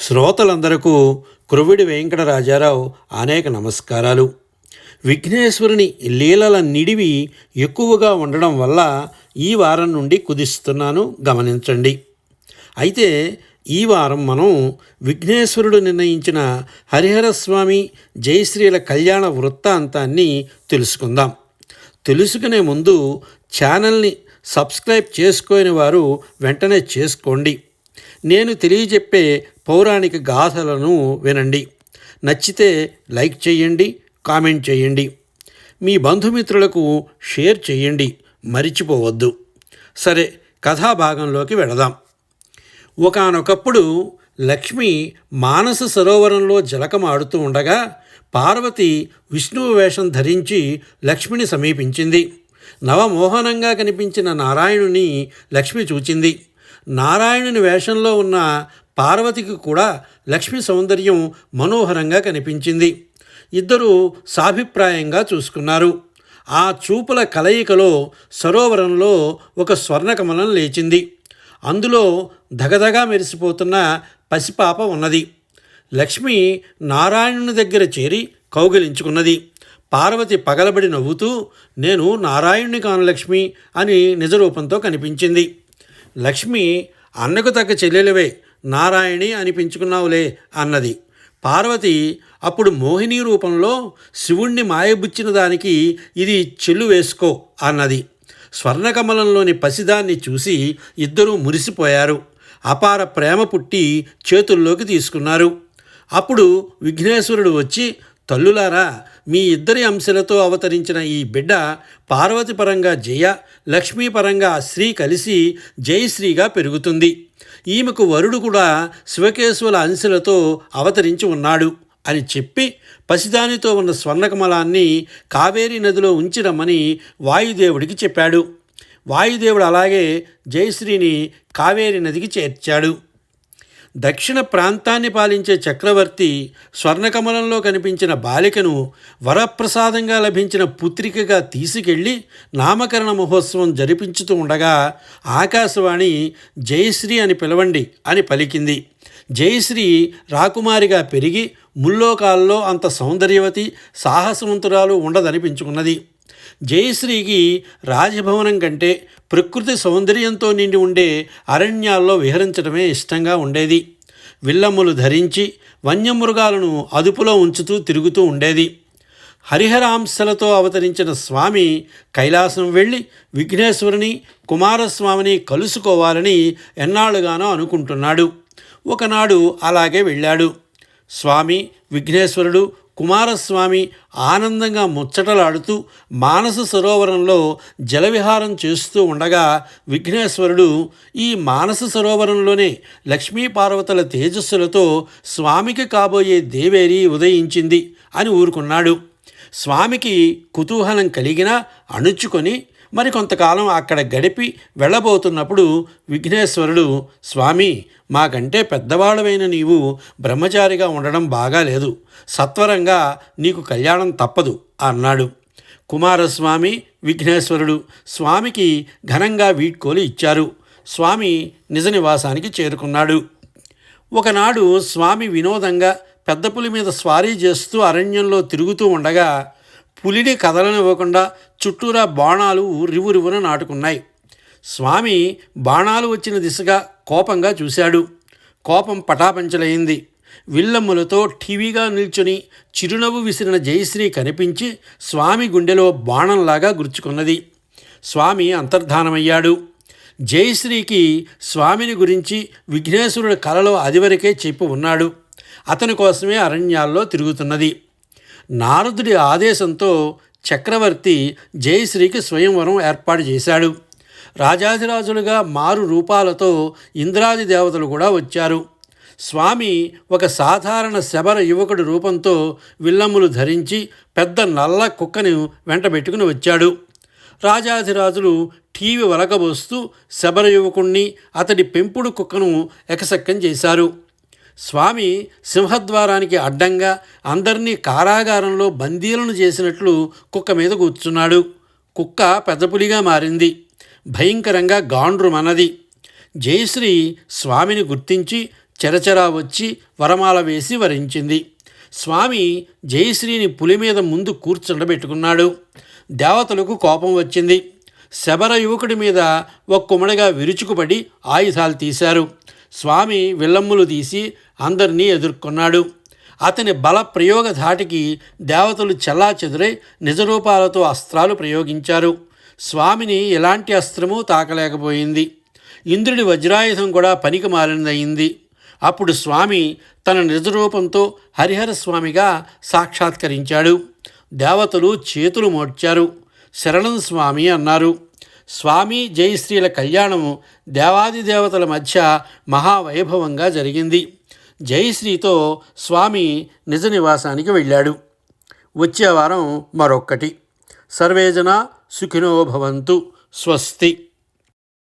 శ్రోతలందరకు క్రొవిడి వెంకటరాజారావు అనేక నమస్కారాలు. విఘ్నేశ్వరుని లీలల నిడివి ఎక్కువగా ఉండడం వల్ల ఈ వారం నుండి కుదిస్తున్నాను గమనించండి. అయితే ఈ వారం మనం విఘ్నేశ్వరుడు నిర్ణయించిన హరిహరస్వామి జయశ్రీల కళ్యాణ వృత్తాంతాన్ని తెలుసుకుందాం. తెలుసుకునే ముందు ఛానల్ని సబ్స్క్రైబ్ చేసుకోని వారు వెంటనే చేసుకోండి. నేను తెలియజెప్పే పౌరాణిక గాథలను వినండి. నచ్చితే లైక్ చేయండి కామెంట్ చేయండి. మీ బంధుమిత్రులకు షేర్ చేయండి మరిచిపోవద్దు. సరే కథాభాగంలోకి వెళదాం. ఒకానొకప్పుడు లక్ష్మి మానస సరోవరంలో జలకమాడుతూ ఉండగా పార్వతి విష్ణువు వేషం ధరించి లక్ష్మిని సమీపించింది. నవమోహనంగా కనిపించిన నారాయణుని లక్ష్మి చూచింది. నారాయణుని వేషంలో ఉన్న పార్వతికి కూడా లక్ష్మి సౌందర్యం మనోహరంగా కనిపించింది. ఇద్దరూ సాభిప్రాయంగా చూసుకున్నారు. ఆ చూపుల కలయికలో సరోవరంలో ఒక స్వర్ణకమలం లేచింది. అందులో ధగధగా మెరిసిపోతున్న పసిపాప ఉన్నది. లక్ష్మి నారాయణుని దగ్గర చేరి కౌగిలించుకున్నది. పార్వతి పగలబడి నవ్వుతూ నేను నారాయణుని కాను లక్ష్మి అని నిజరూపంతో కనిపించింది. లక్ష్మి అన్నకు తగ్గ చెల్లెలువే నారాయణి అనిపించుకున్నావులే అన్నది. పార్వతి అప్పుడు మోహిని రూపంలో శివుణ్ణి మాయబుచ్చిన దానికి ఇది చెల్లు వేసుకో అన్నది. స్వర్ణకమలంలోని పసిదాన్ని చూసి ఇద్దరూ మురిసిపోయారు. అపార ప్రేమ పుట్టి చేతుల్లోకి తీసుకున్నారు. అప్పుడు విఘ్నేశ్వరుడు వచ్చి తల్లులారా మీ ఇద్దరి అంశలతో అవతరించిన ఈ బిడ్డ పార్వతి పరంగా జయ లక్ష్మీ పరంగా శ్రీ కలిసి జయశ్రీగా పెరుగుతుంది. ఈమెకు వరుడు కూడా శివకేశవుల అంశలతో అవతరించి ఉన్నాడు అని చెప్పి పసిదానితో ఉన్న స్వర్ణకమలాన్ని కావేరీ నదిలో ఉంచిరమ్మని వాయుదేవుడికి చెప్పాడు. వాయుదేవుడు అలాగే జయశ్రీని కావేరీ నదికి చేర్చాడు. దక్షిణ ప్రాంతాన్ని పాలించే చక్రవర్తి స్వర్ణకమలంలో కనిపించిన బాలికను వరప్రసాదంగా లభించిన పుత్రికగా తీసుకెళ్ళి నామకరణ మహోత్సవం జరిపించుతూ ఉండగా ఆకాశవాణి జయశ్రీ అని పిలవండి అని పలికింది. జయశ్రీ రాకుమారిగా పెరిగి ముల్లోకాల్లో అంత సౌందర్యవతి సాహసవంతురాలు ఉండదనిపించుకున్నది. జయశ్రీకి రాజభవనం కంటే ప్రకృతి సౌందర్యంతో నిండి ఉండే అరణ్యాల్లో విహరించడమే ఇష్టంగా ఉండేది. విల్లమ్ములు ధరించి వన్యమృగాలను అదుపులో ఉంచుతూ తిరుగుతూ ఉండేది. హరిహరాంశలతో అవతరించిన స్వామి కైలాసం వెళ్ళి విఘ్నేశ్వరుని కుమారస్వామిని కలుసుకోవాలని ఎన్నాళ్ళుగానో అనుకుంటున్నాడు. ఒకనాడు అలాగే వెళ్ళాడు. స్వామి విఘ్నేశ్వరుడు కుమారస్వామి ఆనందంగా ముచ్చటలాడుతూ మానస సరోవరంలో జలవిహారం చేస్తూ ఉండగా విఘ్నేశ్వరుడు ఈ మానస సరోవరంలోనే లక్ష్మీ పార్వతుల తేజస్సులతో స్వామికి కాబోయే దేవేరి ఉదయించింది అని ఊరుకున్నాడు. స్వామికి కుతూహలం కలిగినా అణుచుకొని మరి కొంతకాలం అక్కడ గడిపి వెళ్ళబోతున్నప్పుడు విఘ్నేశ్వరుడు స్వామి మాకంటే పెద్దవాళ్ళవైన నీవు బ్రహ్మచారిగా ఉండడం బాగాలేదు సత్వరంగా నీకు కళ్యాణం తప్పదు అన్నాడు. కుమారస్వామి విఘ్నేశ్వరుడు స్వామికి ఘనంగా వీడ్కోలు ఇచ్చారు. స్వామి నిజ నివాసానికి చేరుకున్నాడు. ఒకనాడు స్వామి వినోదంగా పెద్ద పులి మీద స్వారీ చేస్తూ అరణ్యంలో తిరుగుతూ ఉండగా పులిని కదలనివ్వకుండా చుట్టూరా బాణాలు రివురివున నాటుకున్నాయి. స్వామి బాణాలు వచ్చిన దిశగా కోపంగా చూశాడు. కోపం పటాపంచలైంది. విల్లమ్ములతో ఠీవీగా నిల్చుని చిరునవ్వు విసిరిన జయశ్రీ కనిపించి స్వామి గుండెలో బాణంలాగా గుర్చుకున్నది. స్వామి అంతర్ధానమయ్యాడు. జయశ్రీకి స్వామిని గురించి విఘ్నేశ్వరుడు కలలో అదివరకే చెప్పి ఉన్నాడు. అతని కోసమే అరణ్యాల్లో తిరుగుతున్నది. నారదుడి ఆదేశంతో చక్రవర్తి జయశ్రీకి స్వయంవరం ఏర్పాటు చేశాడు. రాజాధిరాజులుగా మారు రూపాలతో ఇంద్రాది దేవతలు కూడా వచ్చారు. స్వామి ఒక సాధారణ శబర యువకుడి రూపంతో విల్లమ్ములు ధరించి పెద్ద నల్ల కుక్కను వెంటబెట్టుకుని వచ్చాడు. రాజాధిరాజులు టీవీ వలకబోస్తూ శబర యువకుణ్ణి అతడి పెంపుడు కుక్కను ఎకసక్కం చేశారు. స్వామి సింహద్వారానికి అడ్డంగా అందరినీ కారాగారంలో బందీలను చేసినట్లు కుక్క మీద కూర్చున్నాడు. కుక్క పెద్దపులిగా మారింది. భయంకరంగా గాండ్రుమన్నది జయశ్రీ స్వామిని గుర్తించి చెరచెరా వచ్చి వరమాల వేసి వరించింది. స్వామి జయశ్రీని పులి మీద ముందు కూర్చుండబెట్టుకున్నాడు దేవతలకు కోపం వచ్చింది. శబర యువకుడి మీద ఒక్కొమ్మడిగా విరుచుకుపడి ఆయుధాలు తీశారు. స్వామి విల్లమ్ములు తీసి అందరినీ ఎదుర్కొన్నాడు. అతని బల ప్రయోగ ధాటికి దేవతలు చెల్లాచెదురై నిజరూపాలతో అస్త్రాలు ప్రయోగించారు. స్వామిని ఎలాంటి అస్త్రమూ తాకలేకపోయింది. ఇంద్రుడి వజ్రాయుధం కూడా పనికి మాలినదయింది. అప్పుడు స్వామి తన నిజరూపంతో హరిహర స్వామిగా సాక్షాత్కరించాడు. దేవతలు చేతులు మోడ్చారు. శరణం స్వామి అన్నారు. స్వామి జయశ్రీల కళ్యాణము దేవాది దేవతల మధ్య మహావైభవంగా జరిగింది. జయశ్రీతో స్వామి నిజ నివాసానికి వెళ్ళాడు. వచ్చే వారం మరొక్కటి. సర్వేజన సుఖినో భవంతు. స్వస్తి.